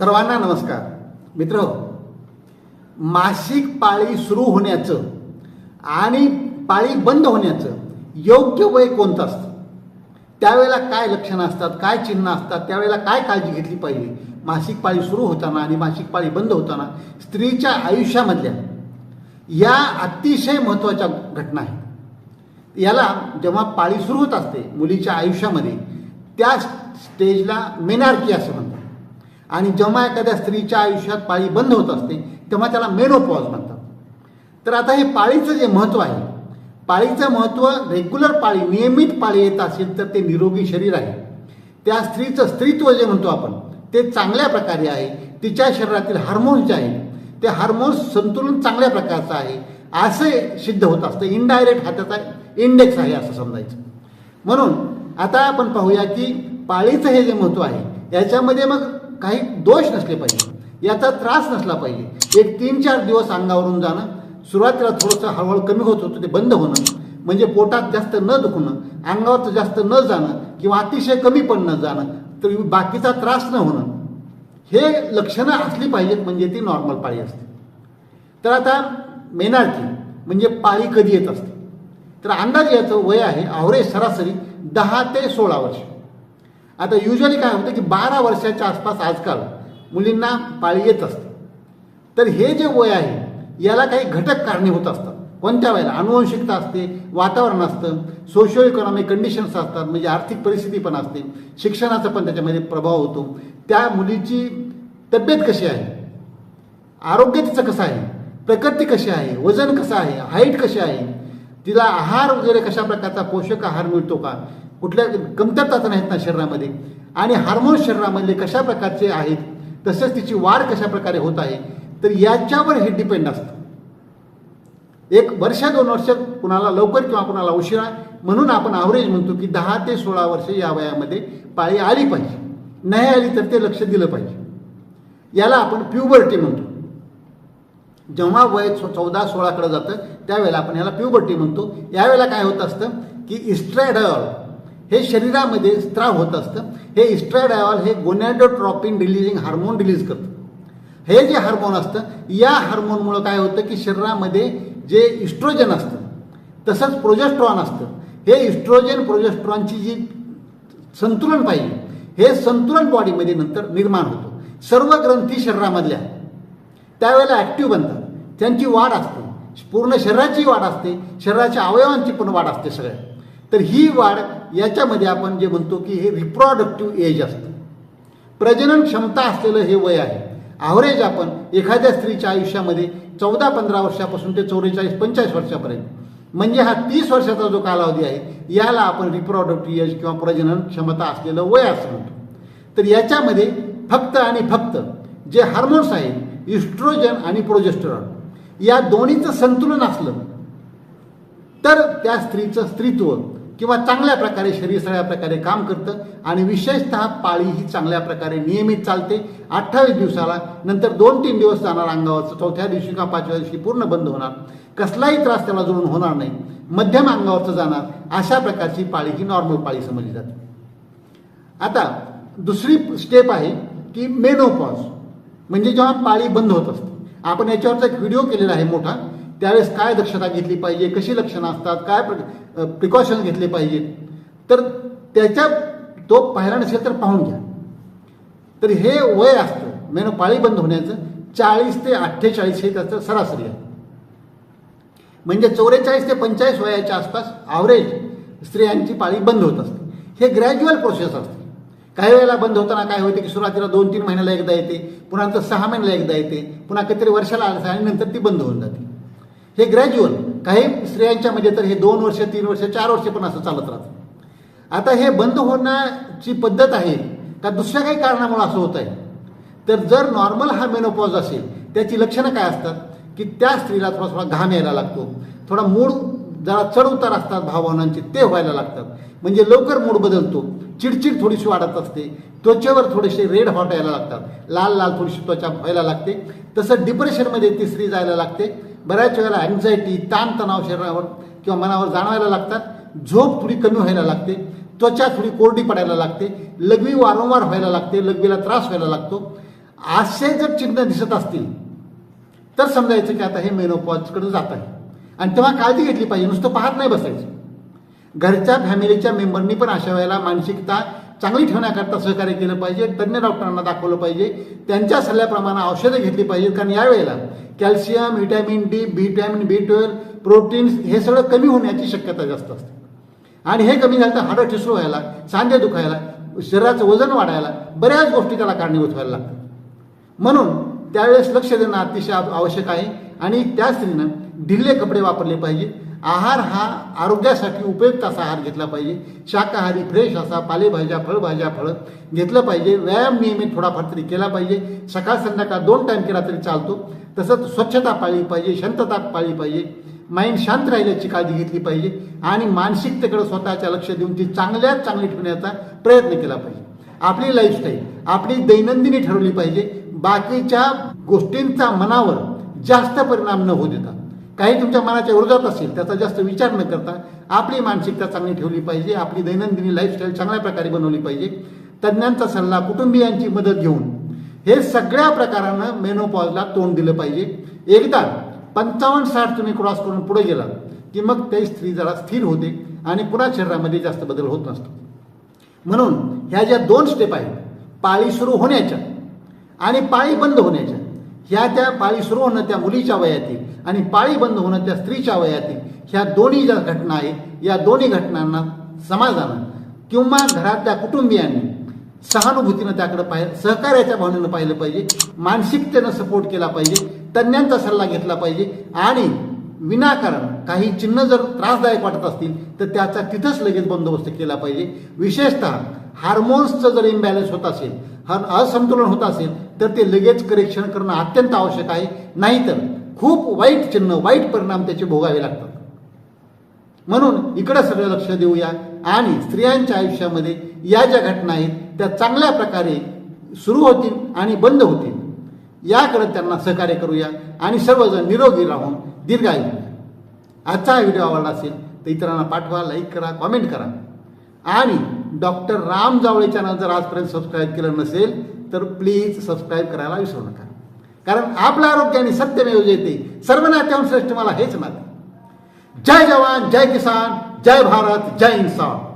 सर्वांना नमस्कार. मित्र मासिक पाळी सुरू होण्याचं आणि पाळी बंद होण्याचं योग्य वय कोणतं असतं? त्यावेळेला काय लक्षणं असतात काय चिन्ह असतात त्यावेळेला काय काळजी घेतली पाहिजे? मासिक पाळी सुरू होताना आणि मासिक पाळी बंद होताना स्त्रीच्या आयुष्यामधल्या या अतिशय महत्त्वाच्या घटना आहेत. याला जेव्हा पाळी सुरू होत असते मुलीच्या आयुष्यामध्ये त्या स्टेजला मेनार्की असं म्हणतात. आणि जेव्हा एखाद्या स्त्रीच्या आयुष्यात पाळी बंद होत असते तेव्हा त्याला मेनोपॉज म्हणतात. तर आता हे पाळीचं जे महत्त्व आहे पाळीचं महत्त्व रेग्युलर पाळी नियमित पाळी येत असेल तर ते निरोगी शरीर आहे. त्या स्त्रीचं स्त्रीत्व जे म्हणतो आपण ते चांगल्या प्रकारे आहे तिच्या शरीरातील हार्मोन्स जे आहेत ते हार्मोन्स संतुलन चांगल्या प्रकारचं आहे असे सिद्ध होत असतं. इनडायरेक्ट हा त्याचा इंडेक्स आहे असं समजायचं. म्हणून आता आपण पाहूया की पाळीचं हे जे महत्त्व आहे याच्यामध्ये मग काही दोष नसले पाहिजे. याचा त्रास नसला पाहिजे. एक तीन चार दिवस अंगावरून जाणं सुरुवातीला थोडंसं हळूहळू कमी होत होतं ते बंद होणं म्हणजे पोटात जास्त न दुखणं अंगावरचं जास्त न जाणं किंवा अतिशय कमी पण न जाणं तर बाकीचा त्रास न होणं हे लक्षणं असली पाहिजेत म्हणजे ती नॉर्मल पाळी असते. तर आता मेनार्की म्हणजे पाळी कधी येत असते? तर अंदाज याचं वय आहे ॲव्हरेज सरासरी दहा ते सोळा वर्ष. आता युजली काय होतं की बारा वर्षाच्या आसपास आजकाल मुलींना पाळी येत असते. तर हे जे वय आहे याला काही घटक कारणीभूत असतात. कोणत्या वेळेला अनुवंशिकता असते वातावरण असतं सोशो इकॉनॉमिक कंडिशन्स असतात म्हणजे आर्थिक परिस्थिती पण असते शिक्षणाचा पण त्याच्यामध्ये प्रभाव होतो. त्या मुलीची तब्येत कशी आहे? आरोग्य तिचं कसं आहे? प्रकृती कशी आहे? वजन कसं आहे? हाईट कशी आहे? तिला आहार वगैरे कशा प्रकारचा पोषक आहार मिळतो का? कुठल्या कमतरताच नाहीत ना शरीरामध्ये? आणि हार्मोन्स शरीरामधले कशा प्रकारचे आहेत? तसेच तिची वाढ कशा प्रकारे होत आहे? तर याच्यावर हे डिपेंड असतं. एक वर्ष दोन वर्ष कुणाला लवकर किंवा कुणाला उशिरा म्हणून आपण ॲव्हरेज म्हणतो की दहा ते सोळा वर्ष या वयामध्ये पाळी आली पाहिजे. नाही आली तर ते लक्ष दिलं पाहिजे. याला आपण प्युबर्टी म्हणतो. जेव्हा वय चौदा सोळाकडे जातं त्यावेळेला आपण याला प्युबर्टी म्हणतो. यावेळेला काय होत असतं की इस्ट्रॅडॉल हे शरीरामध्ये स्त्राव होत असतं. हे इस्ट्रॅडॉल हे गोनॅडोट्रॉपिन रिलीजिंग हार्मोन रिलीज करतं. हे जे हार्मोन असतं या हार्मोनमुळं काय होतं की शरीरामध्ये जे इस्ट्रोजन असतं तसंच प्रोजेस्ट्रॉन असतं. हे इस्ट्रोजन प्रोजेस्ट्रॉनची जी संतुलन पाहिजे हे संतुलन बॉडीमध्ये नंतर निर्माण होतं. सर्व ग्रंथी शरीरामधल्या. त्यावेळेला ॲक्टिव्ह बनतात. त्यांची वाढ असते. पूर्ण शरीराची वाढ असते. शरीराच्या अवयवांची पण वाढ असते सगळ्या तर ही वाढ याच्यामध्ये आपण जे म्हणतो की हे रिप्रॉडक्टिव्ह एज असतं. प्रजनन क्षमता असलेलं हे वय आहे. ॲव्हरेज आपण एखाद्या स्त्रीच्या आयुष्यामध्ये चौदा पंधरा वर्षापासून ते चौवेचाळीस पंचेचाळीस वर्षापर्यंत. म्हणजे हा तीस वर्षाचा जो कालावधी आहे याला आपण रिप्रॉडक्टिव्ह एज किंवा प्रजनन क्षमता असलेलं वय असं म्हणतो. तर याच्यामध्ये फक्त आणि फक्त जे हार्मोन्स आहेत इस्ट्रोजन आणि प्रोजेस्टरॉन या दोन्हीचं संतुलन असलं तर त्या स्त्रीचं स्त्रीत्व किंवा चांगल्या प्रकारे शरीर सगळ्या प्रकारे काम करतं आणि विशेषतः पाळी ही चांगल्या प्रकारे नियमित चालते. अठ्ठावीस दिवसाला नंतर दोन तीन दिवस जाणार अंगावरचं चौथ्या दिवशी किंवा पाचव्या दिवशी पूर्ण बंद होणार. कसलाही त्रास त्याला जुळून होणार नाही. मध्यम अंगावरचं जाणार. अशा प्रकारची पाळी ही नॉर्मल पाळी समजली जाते. आता दुसरी स्टेप आहे की मेनोपॉज म्हणजे जेव्हा पाळी बंद होत असते आपण याच्यावरचा एक व्हिडिओ केलेला आहे मोठा. त्यावेळेस काय दक्षता घेतली पाहिजे कशी लक्षणं असतात काय प्रिकॉशन घेतले पाहिजेत तर त्याच्या तो पाहिला नसेल तर पाहून घ्या. तर हे वय असतं. मेन पाळी बंद होण्याचं. चाळीस ते अठ्ठेचाळीस हे त्याचं सरासरी आहे. म्हणजे चौवेचाळीस ते पंचेचाळीस वयाच्या आसपास ॲव्हरेज स्त्रियांची पाळी बंद होत असते. हे ग्रॅज्युअल प्रोसेस असते. काही वेळेला बंद होताना काय होते की सुरुवातीला दोन तीन महिन्याला एकदा येते पुन्हा नंतर सहा महिन्याला एकदा येते पुन्हा कधीतरी वर्षाला आलं आणि नंतर ती बंद होऊन जाते. हे ग्रॅज्युअल काही स्त्रियांच्या म्हणजे तर हे दोन वर्ष तीन वर्ष चार वर्ष पण असं चालत राहतं. आता हे बंद होण्याची पद्धत आहे का दुसऱ्या काही कारणामुळे असं होत आहे तर जर नॉर्मल हा मेनोपॉज असेल त्याची लक्षणं काय असतात? की त्या स्त्रीला थोडा थोडा घाम यायला लागतो. थोडा मूड जरा चढ उतार असतात भावनांचे ते व्हायला लागतात. म्हणजे लवकर मूड बदलतो. चिडचिड थोडीशी वाढत असते. त्वचेवर थोडेसे रेड हॉट यायला लागतात. लाल लाल थोडीशी त्वचा व्हायला लागते. तसं डिप्रेशनमध्ये ती स्त्री जायला लागते. बऱ्याच वेळेला अँझायटी ताणतणाव शरीरावर किंवा मनावर जाणवायला लागतात. झोप थोडी कमी व्हायला लागते. त्वचा थोडी कोरडी पडायला लागते. लघवी वारंवार व्हायला लागते. लघवीला त्रास व्हायला लागतो. असे जर चिन्ह दिसत असतील तर समजायचं की आता हे मेनोपॉजकडे जात आहे. आणि तेव्हा काळजी घेतली पाहिजे. नुसतं पाहत नाही बसायचं. घरच्या फॅमिलीच्या मेंबरनी पण अशा वेळेला मानसिकता चांगली ठेवण्याकरता सहकार्य केलं पाहिजे तज्ज्ञ डॉक्टरांना दाखवलं पाहिजे त्यांच्या सल्ल्याप्रमाणे औषधं घेतली पाहिजेत. कारण यावेळेला calcium vitamin D vitamin B twelve proteins हे सगळं कमी होण्याची शक्यता जास्त असते. आणि हे कमी झालं तर हाडं ठिसूळ व्हायला सांधे दुखायला शरीराचं वजन वाढायला बऱ्याच गोष्टी त्याला कारणीभूत व्हायला लागतात. म्हणून त्यावेळेस लक्ष देणं अतिशय आवश्यक आहे आणि त्या स्त्रीनं ढिल्ले कपडे वापरले पाहिजे आहार हा आरोग्यासाठी उपयुक्त असा आहार घेतला पाहिजे. शाकाहारी फ्रेश असा पालेभाज्या फळभाज्या फळं घेतलं पाहिजे. व्यायाम नियमित थोडाफार तरी केला पाहिजे. सकाळ संध्याकाळ दोन टाईम केला तरी चालतो. तसंच स्वच्छता पाळली पाहिजे शांतता पाळली पाहिजे. माइंड शांत राहिल्याची काळजी घेतली पाहिजे आणि मानसिकतेकडे स्वतःच्या लक्ष देऊन ती चांगल्यात चांगली ठेवण्याचा प्रयत्न केला पाहिजे. आपली लाईफस्टाईल आपली दैनंदिनी ठरवली पाहिजे. बाकीच्या गोष्टींचा मनावर जास्त परिणाम न होऊ देता. काही तुमच्या मनाच्या विरोधात असेल त्याचा जास्त विचार न करता आपली मानसिकता चांगली ठेवली पाहिजे आपली दैनंदिनी लाईफस्टाईल चांगल्या प्रकारे बनवली पाहिजे. तज्ज्ञांचा सल्ला कुटुंबियांची मदत घेऊन हे सगळ्या प्रकारानं मेनोपॉजला तोंड दिलं पाहिजे. एकदा पंचावन्न साठ तुम्ही क्रॉस करून पुढे गेला की मग ते स्त्री जरा स्थिर होते आणि पुन्हा शरीरामध्ये जास्त बदल होत नसतो. म्हणून ह्या ज्या दोन स्टेप आहेत पाळी सुरू होण्याच्या आणि पाळी बंद होण्याच्या ह्या त्या पाळी सुरू होणं त्या मुलीच्या वयातील आणि पाळी बंद होणं त्या स्त्रीच्या वयातील ह्या दोन्ही ज्या घटना आहेत या दोन्ही घटनांना समाजानं किंवा घरातल्या कुटुंबियांनी सहानुभूतीनं त्याकडे पाहिलं सहकार्याच्या भावनेनं पाहिलं पाहिजे मानसिकतेनं सपोर्ट केला पाहिजे तज्ज्ञांचा सल्ला घेतला पाहिजे आणि विनाकारण काही चिन्ह जर त्रासदायक वाटत असतील तर त्याचा तिथंच लगेच बंदोबस्त केला पाहिजे. विशेषतः हार्मोन्सचं जर इम्बॅलन्स होत असेल हर असंतुलन होत असेल तर ते लगेच करेक्शन करणं अत्यंत आवश्यक आहे. नाहीतर खूप वाईट चिन्ह वाईट परिणाम त्याचे भोगावे लागतात. म्हणून इकडं सगळं लक्ष देऊया. आणि स्त्रियांच्या आयुष्यामध्ये या ज्या घटना आहेत त्या चांगल्या प्रकारे सुरू होतील आणि बंद होतील. याकडे त्यांना सहकार्य करूया. आणि सर्वजण निरोगी राहून दीर्घायू. आजचा व्हिडिओ आवडला असेल तर इतरांना पाठवा लाईक करा कॉमेंट करा. आणि डॉक्टर राम जावळे चॅनल जर आजपर्यंत सबस्क्राईब केलं नसेल तर प्लीज सबस्क्राईब करायला विसरू नका. कारण आपलं आरोग्याने सत्यमेव येते. सर्व नात्यांश्रेष्ठ मला हेच नाते जय जवान जय किसान जय भारत जय इन्सान